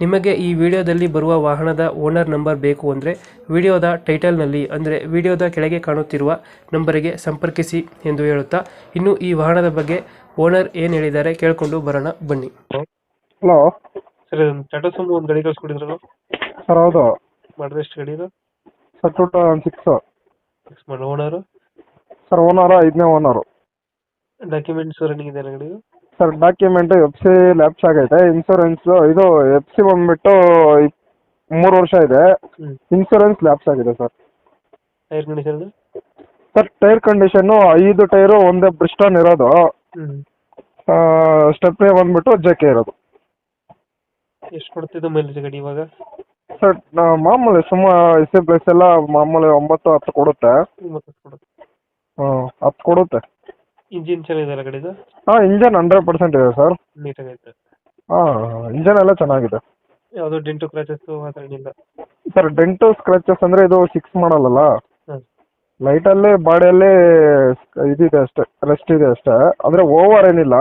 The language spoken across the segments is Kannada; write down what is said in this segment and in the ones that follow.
ನಿಮಗೆ ಈ ವಿಡಿಯೋದಲ್ಲಿ ಬರುವ ವಾಹನದ ಓನರ್ ನಂಬರ್ ಬೇಕು ಅಂದರೆ ವಿಡಿಯೋದ ಟೈಟಲ್ನಲ್ಲಿ ಅಂದರೆ ವಿಡಿಯೋದ ಕೆಳಗೆ ಕಾಣುತ್ತಿರುವ ನಂಬರಿಗೆ ಸಂಪರ್ಕಿಸಿ ಎಂದು ಹೇಳುತ್ತಾ ಇನ್ನು ಈ ವಾಹನದ ಬಗ್ಗೆ ಓನರ್ ಏನು ಹೇಳಿದ್ದಾರೆ ಕೇಳಿಕೊಂಡು ಬರೋಣ ಬನ್ನಿ. ಹಲೋ. ಸರ್ ಟಾಟಾ ಸುಮೋ ಒಂದು ಗಾಡಿ ಕಳ್ಸ್ಕೊಟ್ಟಿದ್ರು ಸರ್ ಹೌದು. ಮಾಡಿದ್ರೆ ಎಷ್ಟು ಗಾಡಿ ಇದು? Sir two thousand six. Fix ಮಾಡಿ ಓನರು? ಸರ್ ಓನರ್ ಐದನೇ ಓನರು. ಡಾಕ್ಯುಮೆಂಟ್ಸ್ ರನ್ನಿಂಗ್ ಇದೆ ಗಾಡಿ sir document F C lapse ಆಗೈತೆ. ಇನ್ಶೂರೆನ್ಸ್ ಇದು ಎಫ್ ಸಿ ಬಂದ್ಬಿಟ್ಟು ಇಪ್- ಮೂರು ವರ್ಷ ಇದೆ. ಇನ್ಶೂರೆನ್ಸ್ ಇನ್ಸೂರೆನ್ಸ್ ಲ್ಯಾಪ್ಸ್ ಆಗಿದೆ sir. Tyre condition sir tyre condition ಐದು ಟೈರು ಒಂದೇ ಬ್ರಿಸ್ಟನ್ ಇರೋದು. ಸ್ಟೆಪ್ ಸ್ಟೆಪ್ನೇ ಬಂದ್ಬಿಟ್ಟು ಜೆಕೆ ಇರೋದು. ಎಷ್ಟು ಕೊಡ್ತಿದ್ದು ಮೈಲೇಜ್ ಗಾಡಿ ಇವಾಗ? ಸರ್ ನಾ- ಮಾಮೂಲಿ ಸುಮ್ಮ ಎಸ್ ಪ್ಲೇಸ್ ಎಲ್ಲ ಮಾಮೂಲಿ ಒಂಬತ್ತು ಹತ್ತು ಕೊಡುತ್ತೆ. ಹಾಂ ಹತ್ತು ಕೊಡುತ್ತೆ. ಇಂಜಿನ್ ಚೆನ್ನಾಗಿದೆ ಗಾಡಿದು ಹಾಂ ಇಂಜನ್ ಹಂಡ್ರೆಡ್ ಪರ್ಸೆಂಟ್ ಇದೆ ಸರ್ ನೀಟಾಗೈತೆ ಹಾಂ ಇಂಜನ್ ಎಲ್ಲ ಚೆನ್ನಾಗಿದೆ. ಯಾವುದು ಡೆಂಟು ಕ್ರಾಚಸ್ಸು ಆ ಥರ ಏನಿಲ್ಲ? ಸರ್ ಡೆಂಟು ಸ್ಕ್ರಾಚಸ್ ಅಂದರೆ ಇದು ಸಿಕ್ಸ್ ಮಾಡಲ್ಲಲ್ಲ? ಹಾಂ. ಲೈಟಲ್ಲೇ ಬಾಡಿಯಲ್ಲೇ ಇದಿದೆ ಅಷ್ಟೇ ರೆಸ್ಟ್ ಇದೆ ಅಷ್ಟೇ. ಅಂದರೆ ಓವರ್ ಏನಿಲ್ಲ.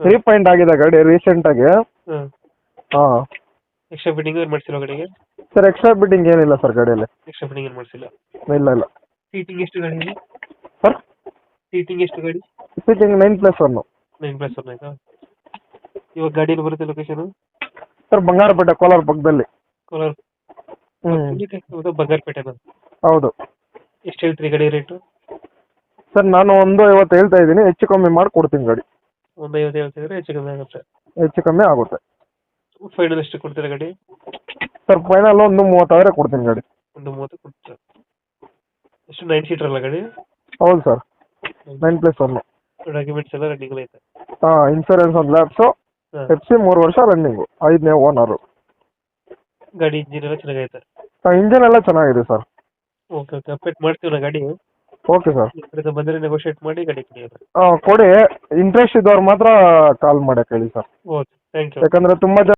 ರೀಪೈಂಟ್ ಆಗಿದೆ ಗಾಡಿ ರೀಸೆಂಟಾಗಿ ಹಾಂ. ಹಾಂ. ಎಕ್ಸ್ಟ್ರಾ ಫಿಟ್ಟಿಂಗ್ ಏನು ಮಾಡಿಸಿಲ್ಲ ಗಾಡಿಗೆ? ಸರ್ ಎಕ್ಸ್ಟ್ರಾ ಬಿಟ್ಟಿಂಗ್ ಏನಿಲ್ಲ ಸರ್ ಗಾಡಿಯಲ್ಲಿ. ಎಕ್ಸ್ಟ್ರಾ ಫಿಟ್ಟಿಂಗ್ ಏನು ಮಾಡಿಸಿಲ್ಲ? ಇಲ್ಲ ಇಲ್ಲ. ಸೀಟಿಂಗ್ ಎಷ್ಟು ಗಾಡಿ ಸರ್ ಸೀಟಿಂಗ್ ಎಷ್ಟು ಗಾಡಿ? Seating nine plus one nine plus one ಆಯ್ತಾ? ಇವಾಗ ಗಾಡಿಯಲ್ಲಿ ಬರುತ್ತೆ ಲೊಕೇಶನ್ ಸರ್ ಬಂಗಾರಪೇಟೆ ಕೋಲಾರ ಪಕ್ಕದಲ್ಲಿ. ಕೋಲಾರ. ಬಂಗಾರಪೇಟೆನ ಹೌದು. ಎಷ್ಟು ಹೇಳ್ತೀರಿ ಗಾಡಿ ರೇಟು? ಸರ್ ನಾನು ಒಂದು ಐವತ್ತು ಹೇಳ್ತಾ ಇದ್ದೀನಿ ಹೆಚ್ಚು ಕಮ್ಮಿ ಮಾಡಿ ಕೊಡ್ತೀನಿ ಗಾಡಿ. ಒಂದು ಐವತ್ತು ಹೇಳ್ತಿದ್ರೆ ಹೆಚ್ಚು ಕಮ್ಮಿ ಆಗುತ್ತೆ. ಹೆಚ್ಚು ಕಮ್ಮಿ ಆಗುತ್ತೆ. ಫೈನಲ್ ಎಷ್ಟು ಕೊಡ್ತೀರಾ ಗಾಡಿ? ಸರ್ ಫೈನಲ್ ಒಂದು ಮೂವತ್ತಾದ್ರೆ ಕೊಡ್ತೀನಿ ಗಾಡಿ. ಒಂದು ಮೂವತ್ತು ಕೊಡ್ತೀರಾ? ಎಷ್ಟು ನೈನ್ ಸೀಟರ್ ಅಲ್ಲ ಗಾಡಿ? ಹೌದು sir. Nine plus one documents ಎಲ್ಲ ರನ್ನಿಂಗ್ ಐತೆ. ಹಾ ಇನ್ಸೂರೆನ್ಸ್ ಒಂದು ಲ್ಯಾಪ್ಸು ಎಫ್ಸಿ ಎಫ್ ಸಿ ಮೂರು ವರ್ಷ ರನ್ನಿಂಗು ಐದನೇ ಓನರ್ ಗಾಡಿ ಇಂಜಿನ್ ಎಲ್ಲ ಚೆನ್ನಾಗೈತೆ. ಇಂಜಿನ್ ಎಲ್ಲ ಚೆನ್ನಾಗಿದೆ ಸರ್ ಓಕೆ ಓಕೆ ಅಪ್ಡೇಟ್ ಮಾಡ್ತೀವಿ ಗಾಡಿ. ಓಕೆ ಸರ್ ಇದು ಬಂದ್ರೆ ನೆಗೋಷಿಯೇಟ್ ಮಾಡಿ ಗಾಡಿ ಕೊಡಿ ಕೊಡಿ. ಇಂಟ್ರೆಸ್ಟ್ ಇದ್ದವ್ರು ಮಾತ್ರ ಕಾಲ್ ಮಾಡಕ್ಕೆ ಹೇಳಿ ಸರ್ ಓಕೆ ಥ್ಯಾಂಕ್ ಯು ಯಾಕಂದ್ರೆ ತುಂಬಾ ಜನ